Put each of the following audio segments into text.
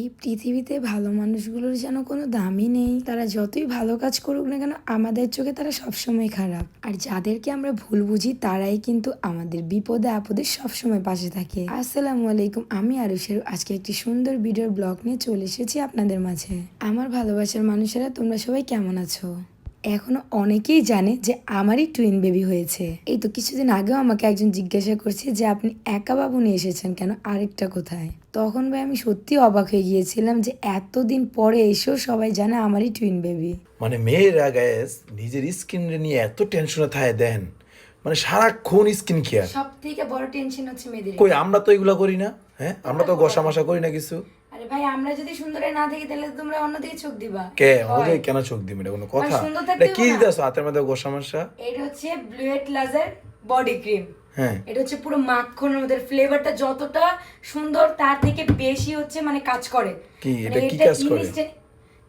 এই পৃথিবীতে ভালো মানুষগুলোর যেন কোনো দামই নেই। তারা যতই ভালো কাজ করুক না কেন, আমাদের চোখে তারা সবসময় খারাপ। আর যাদেরকে আমরা ভুল বুঝি, তারাই কিন্তু আমাদের বিপদে আপদে সবসময় পাশে থাকে। আসসালামু আলাইকুম, আমি আরুষের আজকে একটি সুন্দর ভিডিওর ব্লগ নিয়ে চলে এসেছি আপনাদের মাঝে। আমার ভালোবাসার মানুষেরা, তোমরা সবাই কেমন আছো? এখনও অনেকেই জানে যে আমারই টুইন বেবি হয়েছে। এই তো কিছুদিন আগেও আমাকে একজন জিজ্ঞাসা করছে যে আপনি একা বাবু নিয়ে এসেছেন কেন? আরেকটা কোথায়? তখন ভাই আমি সত্যি অবাক হয়ে গিয়েছিলাম যে এতদিন পরে এসেও সবাই জানে আমারই টুইন বেবি মানে মেয়েরা গ্যাস নিজের স্কিন নিয়ে এত টেনশনে থাকে দেন। মানে সারাক্ষণ স্কিন কেয়ার সব থেকে বড় টেনশন হচ্ছে মেয়েদের কই আমরা তো এগুলো করি না হ্যাঁ? আমরা তো গসা মশা করি না কিছু। আরে ভাই আমরা যদি সুন্দর না থাকি তাহলে তোমরা অন্যদিকে চোখ দিবা। কে? আমাদের কেন চোখ দিবে? এটা কোনো কথা? এটা কি দিতেছ? হাতের মধ্যে গসা মশা এটা হচ্ছে ব্লুয়েট লাজার বডি ক্রিম হ্যাঁ। এটা হচ্ছে পুরো মাখনের মধ্যে। ফ্লেভারটা যতটা সুন্দর তার থেকে বেশি হচ্ছে মানে কাজ করে। কি, মানে এটা কি কাজ করে?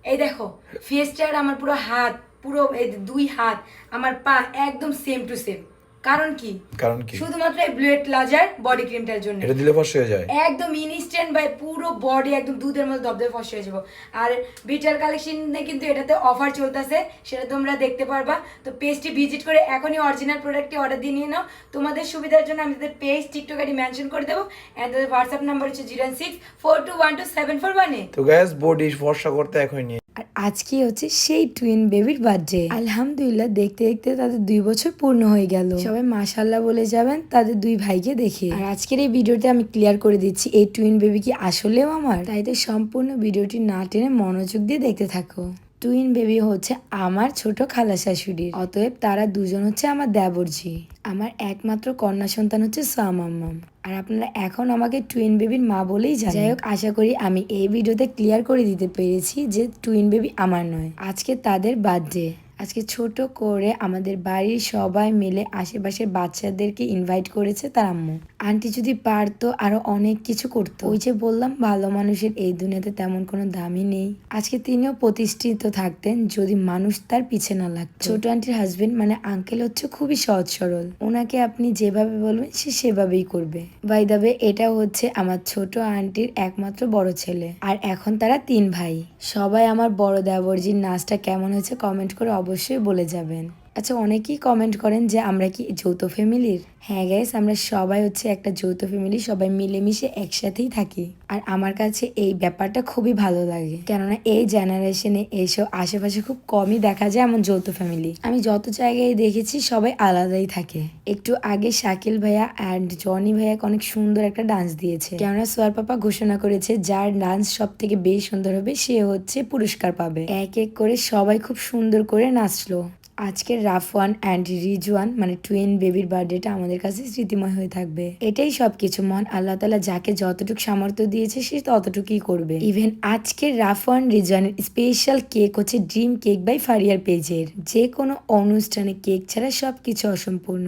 এই দেখো ফেসটার আমার পুরো হাত পুরো দুই হাত আমার পা একদম সেম টু সেম কারণ কি? কারণ কি? শুধুমাত্র এই ব্লুয়েট লাজার বডি ক্রিমটার জন্য। এটা দিলে ফস হয়ে যায়। একদম ইনস্ট্যান্ট বাই পুরো বডি একদম দুধের দবদবে ফসে হয়ে যাব। আর বিটার কালেকশনে কিন্তু এটাতে অফার চলতেছে সেটা তোমরা দেখতে পারবা। তো পেজটি ভিজিট করে এখনই অরিজিনাল প্রোডাক্টটি অর্ডার দিয়ে নিয়ে নাও। তোমাদের সুবিধার জন্য আমি তাদের পেজ টিকটক আইডি মেনশন করে দেবো। অ্যান্ড তাদের হোয়াটসঅ্যাপ নাম্বার হচ্ছে zero six four two one two seven four one তো গ্যাস বডি ফর্সা করতে এখনই আর আজকে হচ্ছে সেই টুইন বেবির বার্থডে আলহামদুলিল্লাহ, দেখতে দেখতে তাদের দুই বছর পূর্ণ হয়ে গেল। সবাই মাসাল্লাহ বলে যাবেন, তাদের দুই ভাইকে দেখে। আর আজকের এই ভিডিওতে আমি ক্লিয়ার করে দিচ্ছি, এই টুইন বেবি কি আসলেও আমার? তাই তো সম্পূর্ণ ভিডিওটি না টেনে মনোযোগ দিয়ে দেখতে থাকো। টুইন বেবি হচ্ছে আমার ছোট খালা শাশুড়ির। অতএব তারা দুজন হচ্ছে আমার দেবরজি। আমার একমাত্র কন্যা সন্তান হচ্ছে সামাম্মাম আর আপনারা এখন আমাকে টুইন বেবির মা বলেই জানেন। যাই হোক, আশা করি আমি এই ভিডিওতে ক্লিয়ার করে দিতে পেরেছি যে টুইন বেবি আমার নয়। আজকে তাদের বার্থডে আজকে ছোট করে আমাদের বাড়ির সবাই মিলে আশেপাশের বাচ্চাদেরকে ইনভাইট করেছে তার আম্মু। আন্টি যদি পারতো আরও অনেক কিছু করতো। ওই যে বললাম, ভালো মানুষের এই দুনিয়াতে তেমন কোনো দামই নেই। আজকে তিনিও প্রতিষ্ঠিত থাকতেন যদি মানুষ তার পিছে না লাগতো। ছোট আন্টির হাজবেন্ড মানে আঙ্কেল হচ্ছে খুবই সহজ সরল। ওনাকে আপনি যেভাবে বলবেন সে সেভাবেই করবে। বাই দাবে এটা হচ্ছে আমার ছোট আন্টির একমাত্র বড় ছেলে। আর এখন তারা তিন ভাই। সবাই আমার বড় দেবরজির নাচটা কেমন হয়েছে কমেন্ট করে অবশ্যই বলে যাবেন। আচ্ছা অনেকেই কমেন্ট করেন যে, আমরা কি যৌথ ফ্যামিলির হ্যাঁ গাইস আমরা সবাই হচ্ছে একটা যৌথ ফ্যামিলি সবাই মিলেমিশে একসাথেই থাকি। আর আমার কাছে এই ব্যাপারটা খুবই ভালো লাগে। কেননা এই জেনারেশনে এইসব আশেপাশে খুব কমই দেখা যায় এমন যৌথ ফ্যামিলি আমি যত জায়গায় দেখেছি, সবাই আলাদাই থাকে। একটু আগে শাকিল ভাইয়া অ্যান্ড জনি ভাইয়া অনেক সুন্দর একটা ডান্স দিয়েছে। কেননা সোয়ার পাপা ঘোষণা করেছে, যার ডান্স সব থেকে বেশি সুন্দর হবে, সে হচ্ছে পুরস্কার পাবে। এক এক করে সবাই খুব সুন্দর করে নাচলো। আজকের রাফওয়ান অ্যান্ড রিজওয়ান মানে টুইন বেবির বার্থডেটা আমাদের কাছে স্মৃতিময় হয়ে থাকবে। এটাই সবকিছু মন আল্লাহ তালা যাকে যতটুকু সামর্থ্য দিয়েছে সে ততটুকুই করবে। ইভেন আজকের রাফওয়ান, রিজওয়ানের স্পেশাল কেক হচ্ছে ড্রিম কেক বাই ফারিয়ার পেজের যে কোনো অনুষ্ঠানে কেক ছাড়া সবকিছু অসম্পূর্ণ।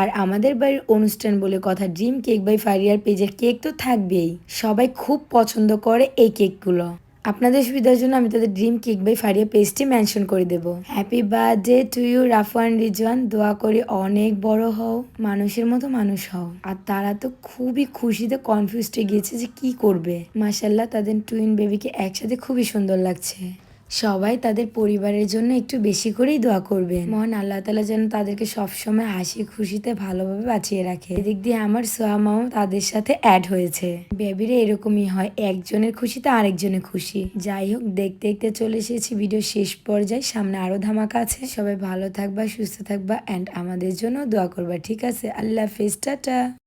আর আমাদের বাড়ির অনুষ্ঠান বলে কথা ড্রিম কেক বাই ফারিয়ার পেজের কেক তো থাকবেই। সবাই খুব পছন্দ করে এই কেকগুলো আপনাদের সুবিধার জন্য আমি তাদের ড্রিম কেক বাই ফারিয়া পেস্টটি মেনশন করে দেবো। Happy birthday to you Rafwan Rizwan দোয়া করি অনেক বড় হও, মানুষের মতো মানুষ হও। আর তারা তো খুবই খুশিতে কনফিউজ হয়ে গিয়েছে যে কি করবে। মাসাল্লাহ তাদের টুইন বেবিকে একসাথে খুবই সুন্দর লাগছে। সবাই তাদের পরিবারের জন্য একটু বেশি করেই দোয়া করবে মহান আল্লাহ তালা যেন তাদেরকে সবসময় হাসি খুশিতে ভালোভাবে বাঁচিয়ে রাখে। এদিক দিয়ে আমার সোয়া মাও তাদের সাথে অ্যাড হয়েছে। বেবিরে এরকমই হয়, একজনের খুশিতে আরেকজনের খুশি। যাই হোক, দেখতে দেখতে চলে এসেছি, ভিডিও শেষ পর্যায়ে। সামনে আরও ধামাকা আছে। সবাই ভালো থাকবা, সুস্থ থাকবা অ্যান্ড আমাদের জন্য দোয়া করবা, ঠিক আছে? আল্লাহ হাফেজ, টাটা!